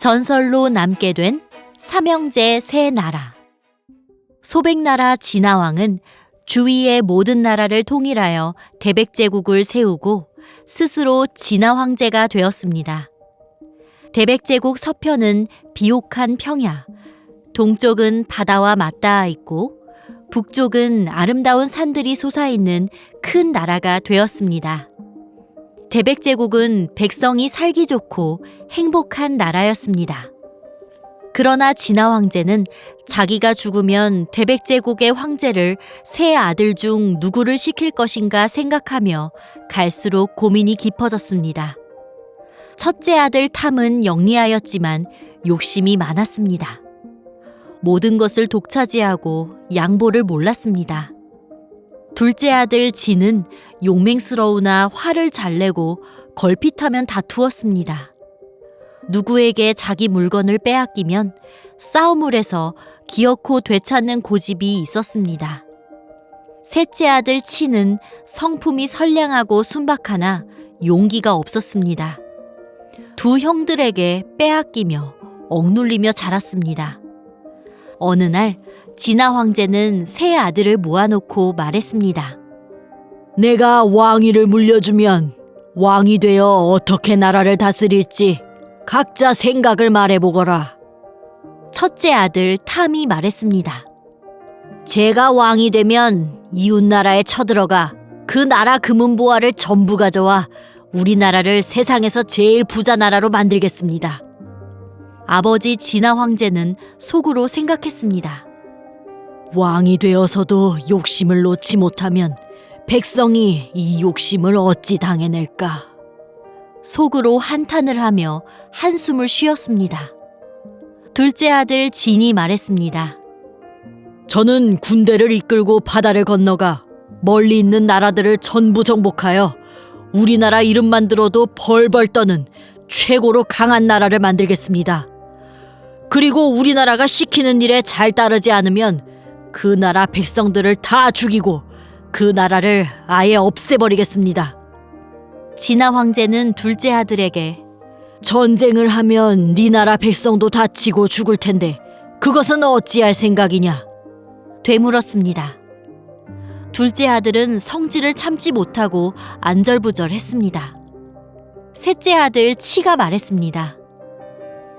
전설로 남게 된 삼형제 세 나라. 소백나라 진화왕은 주위의 모든 나라를 통일하여 대백제국을 세우고 스스로 진화황제가 되었습니다. 대백제국 서편은 비옥한 평야, 동쪽은 바다와 맞닿아 있고 북쪽은 아름다운 산들이 솟아있는 큰 나라가 되었습니다. 대백제국은 백성이 살기 좋고 행복한 나라였습니다. 그러나 진화 황제는 자기가 죽으면 대백제국의 황제를 세 아들 중 누구를 시킬 것인가 생각하며 갈수록 고민이 깊어졌습니다. 첫째 아들 탐은 영리하였지만 욕심이 많았습니다. 모든 것을 독차지하고 양보를 몰랐습니다. 둘째 아들 진은 용맹스러우나 화를 잘 내고 걸핏하면 다투었습니다. 누구에게 자기 물건을 빼앗기면 싸움을 해서 기어코 되찾는 고집이 있었습니다. 셋째 아들 치는 성품이 선량하고 순박하나 용기가 없었습니다. 두 형들에게 빼앗기며 억눌리며 자랐습니다. 어느 날 진화 황제는 세 아들을 모아놓고 말했습니다. 내가 왕위를 물려주면 왕이 되어 어떻게 나라를 다스릴지 각자 생각을 말해보거라. 첫째 아들 탐이 말했습니다. 제가 왕이 되면 이웃 나라에 쳐들어가 그 나라 금은보화를 전부 가져와 우리나라를 세상에서 제일 부자 나라로 만들겠습니다. 아버지 진화 황제는 속으로 생각했습니다. 왕이 되어서도 욕심을 놓지 못하면 백성이 이 욕심을 어찌 당해낼까? 속으로 한탄을 하며 한숨을 쉬었습니다. 둘째 아들 진이 말했습니다. 저는 군대를 이끌고 바다를 건너가 멀리 있는 나라들을 전부 정복하여 우리나라 이름만 들어도 벌벌 떠는 최고로 강한 나라를 만들겠습니다. 그리고 우리나라가 시키는 일에 잘 따르지 않으면 그 나라 백성들을 다 죽이고 그 나라를 아예 없애버리겠습니다. 진화 황제는 둘째 아들에게 전쟁을 하면 네 나라 백성도 다치고 죽을 텐데 그것은 어찌할 생각이냐? 되물었습니다. 둘째 아들은 성질을 참지 못하고 안절부절했습니다. 셋째 아들 치가 말했습니다.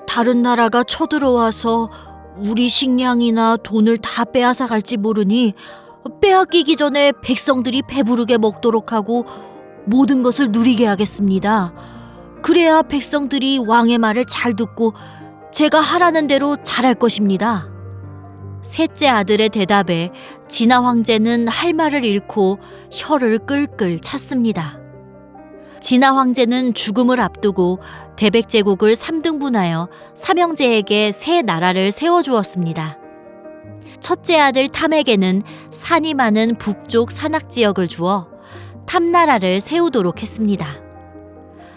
다른 나라가 쳐들어와서 우리 식량이나 돈을 다 빼앗아 갈지 모르니 빼앗기기 전에 백성들이 배부르게 먹도록 하고 모든 것을 누리게 하겠습니다. 그래야 백성들이 왕의 말을 잘 듣고 제가 하라는 대로 잘할 것입니다. 셋째 아들의 대답에 진화 황제는 할 말을 잃고 혀를 끌끌 찼습니다. 진화 황제는 죽음을 앞두고 대백 제국을 3등분하여 삼형제에게 새 나라를 세워주었습니다. 첫째 아들 탐에게는 산이 많은 북쪽 산악 지역을 주어 탐나라를 세우도록 했습니다.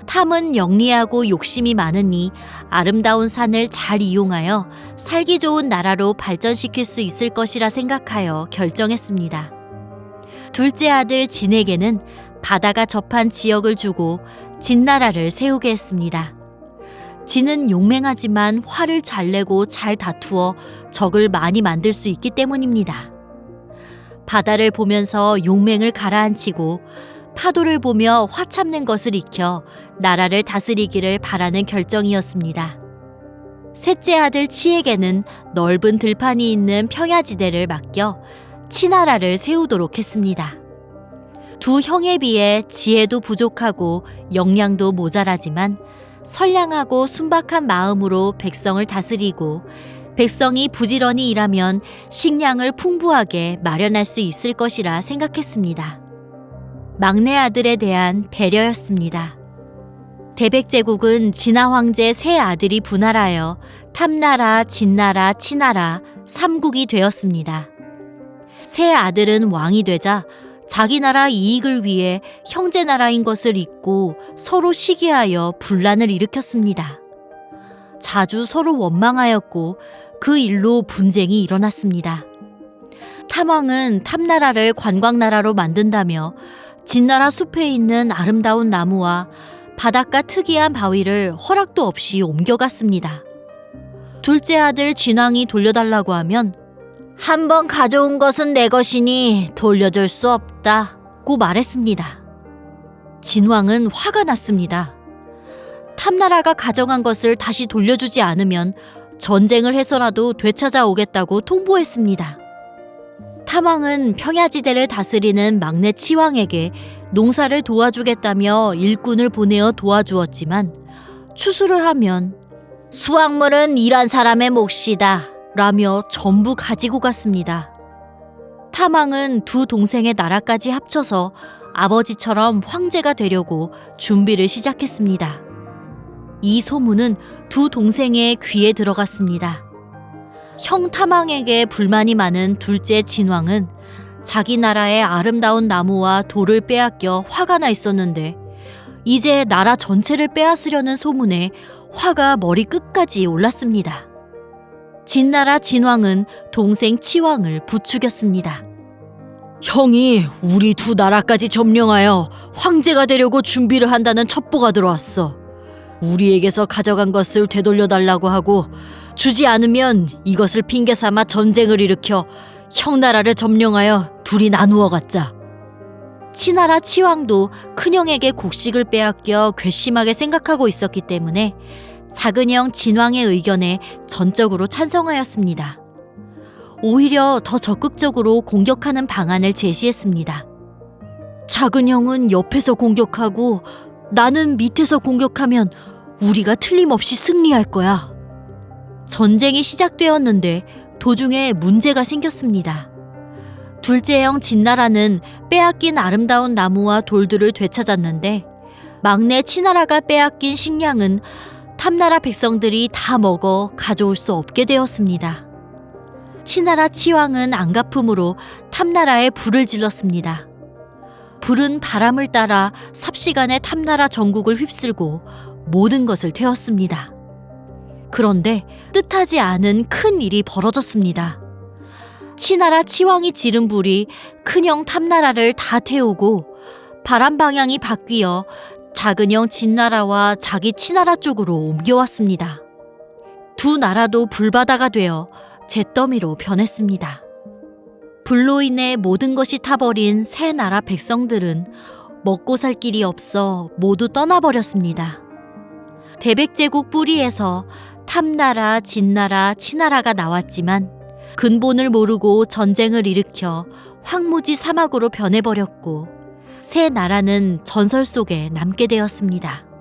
탐은 영리하고 욕심이 많으니 아름다운 산을 잘 이용하여 살기 좋은 나라로 발전시킬 수 있을 것이라 생각하여 결정했습니다. 둘째 아들 진에게는 바다가 접한 지역을 주고 진나라를 세우게 했습니다. 진은 용맹하지만 화를 잘 내고 잘 다투어 적을 많이 만들 수 있기 때문입니다. 바다를 보면서 용맹을 가라앉히고 파도를 보며 화 참는 것을 익혀 나라를 다스리기를 바라는 결정이었습니다. 셋째 아들 치에게는 넓은 들판이 있는 평야지대를 맡겨 치나라를 세우도록 했습니다. 두 형에 비해 지혜도 부족하고 역량도 모자라지만 선량하고 순박한 마음으로 백성을 다스리고 백성이 부지런히 일하면 식량을 풍부하게 마련할 수 있을 것이라 생각했습니다. 막내 아들에 대한 배려였습니다. 대백제국은 진화 황제 세 아들이 분할하여 탐나라, 진나라, 치나라 삼국이 되었습니다. 세 아들은 왕이 되자 자기 나라 이익을 위해 형제 나라인 것을 잊고 서로 시기하여 분란을 일으켰습니다. 자주 서로 원망하였고 그 일로 분쟁이 일어났습니다. 탐왕은 탐나라를 관광나라로 만든다며 진나라 숲에 있는 아름다운 나무와 바닷가 특이한 바위를 허락도 없이 옮겨갔습니다. 둘째 아들 진왕이 돌려달라고 하면 한 번 가져온 것은 내 것이니 돌려줄 수 없다고 말했습니다. 진왕은 화가 났습니다. 탐나라가 가져간 것을 다시 돌려주지 않으면 전쟁을 해서라도 되찾아 오겠다고 통보했습니다. 탐왕은 평야지대를 다스리는 막내 치왕에게 농사를 도와주겠다며 일꾼을 보내어 도와주었지만 추수를 하면 수확물은 일한 사람의 몫이다 라며 전부 가지고 갔습니다. 탐왕은 두 동생의 나라까지 합쳐서 아버지처럼 황제가 되려고 준비를 시작했습니다. 이 소문은 두 동생의 귀에 들어갔습니다. 형 탐왕에게 불만이 많은 둘째 진왕은 자기 나라의 아름다운 나무와 돌을 빼앗겨 화가 나 있었는데 이제 나라 전체를 빼앗으려는 소문에 화가 머리 끝까지 올랐습니다. 진나라 진왕은 동생 치왕을 부추겼습니다. 형이 우리 두 나라까지 점령하여 황제가 되려고 준비를 한다는 첩보가 들어왔어. 우리에게서 가져간 것을 되돌려 달라고 하고 주지 않으면 이것을 핑계 삼아 전쟁을 일으켜 형 나라를 점령하여 둘이 나누어 갖자. 치나라 치왕도 큰형에게 곡식을 빼앗겨 괘씸하게 생각하고 있었기 때문에 작은 형 진왕의 의견에 전적으로 찬성하였습니다. 오히려 더 적극적으로 공격하는 방안을 제시했습니다. 작은 형은 옆에서 공격하고 나는 밑에서 공격하면 우리가 틀림없이 승리할 거야. 전쟁이 시작되었는데 도중에 문제가 생겼습니다. 둘째 형 진나라는 빼앗긴 아름다운 나무와 돌들을 되찾았는데 막내 치나라가 빼앗긴 식량은 탐나라 백성들이 다 먹어 가져올 수 없게 되었습니다. 치나라 치왕은 안가품으로 탐나라에 불을 질렀습니다. 불은 바람을 따라 삽시간에 탐나라 전국을 휩쓸고 모든 것을 태웠습니다. 그런데 뜻하지 않은 큰 일이 벌어졌습니다. 치나라 치왕이 지른 불이 큰형 탐나라를 다 태우고 바람 방향이 바뀌어 작은형 진나라와 자기 치나라 쪽으로 옮겨왔습니다. 두 나라도 불바다가 되어 잿더미로 변했습니다. 불로 인해 모든 것이 타버린 새 나라 백성들은 먹고 살 길이 없어 모두 떠나버렸습니다. 대백제국 뿌리에서 탐나라, 진나라, 치나라가 나왔지만 근본을 모르고 전쟁을 일으켜 황무지 사막으로 변해버렸고 새 나라는 전설 속에 남게 되었습니다.